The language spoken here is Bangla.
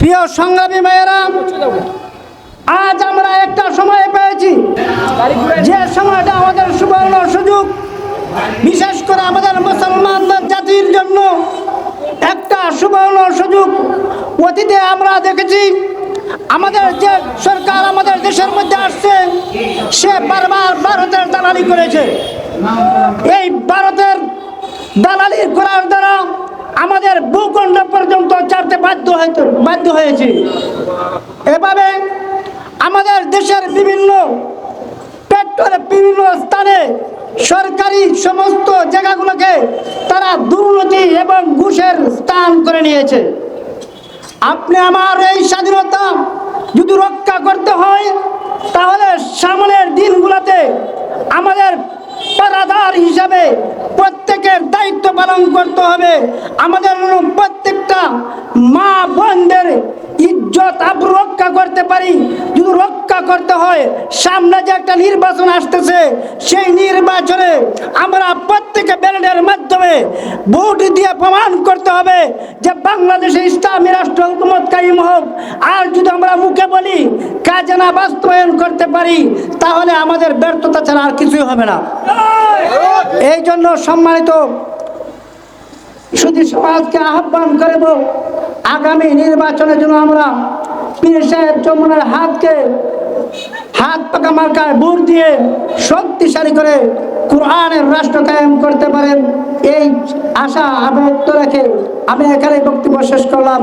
প্রিয় সংগ্রামী মেয়েরা আজ আমরা একটা সময় পেয়েছি। যে সময়টা আমাদের সুবর্ণ সুযোগ, বিশেষ করে আমাদের মুসলমান জাতির জন্য একটা সুবর্ণ সুযোগ। অতীতে আমরা দেখেছি, আমাদের যে সরকার আমাদের দেশের মধ্যে আসছে, সে বারবার ভারতের দালালি করেছে। এই ভারতের দালালি করার দ্বারা আমাদের ভূখণ্ড পর্যন্ত চারতে বাধ্য হয়েছে বাধ্য হয়েছে। এভাবে আমাদের দেশের বিভিন্ন পেট্রোলের বিভিন্ন স্থানে সরকারি সমস্ত জায়গাগুলোকে তারা দুর্নীতি এবং ঘুষের স্থান করে নিয়েছে। আপনি আমার এই স্বাধীনতা যদি রক্ষা করতে হয়, তাহলে সামনের দিনগুলোতে আমাদের পারাদার হিসাবে প্রত্যেকের দায়িত্ব পালন করতে হবে। আমাদের প্রত্যেকটা মা বোনদের ইজ্জত আবরু রক্ষা করতে পারি। যদি রক্ষা করতে হয় সামনে যে একটা নির্বাচন আসতেছে সেই নির্বাচনে আমরা প্রত্যেকে ব্যালটের মাধ্যমে ভোট দিয়ে প্রমাণ করতে হবে যে বাংলাদেশে ইসলামী রাষ্ট্র হুকুমত কায়েম হোক। আর যদি আমরা মুখে বলি কাজে না বাস্তবায়ন করতে পারি তাহলে আমাদের ব্যর্থতা ছাড়া আর কিছুই হবে না। এই জন্য সম্মানিত শুধু সমাজকে আহ্বান করব আগামী নির্বাচনের জন্য আমরা পীর সাহেব চমনের হাতকে, হাত পাকা মার্কায় বুট দিয়ে শক্তিশালী করে কোরআনের রাষ্ট্র কায়েম করতে পারেন। এই আশা আবদ্ধ রেখে আমি এখানে বক্তব্য শেষ করলাম।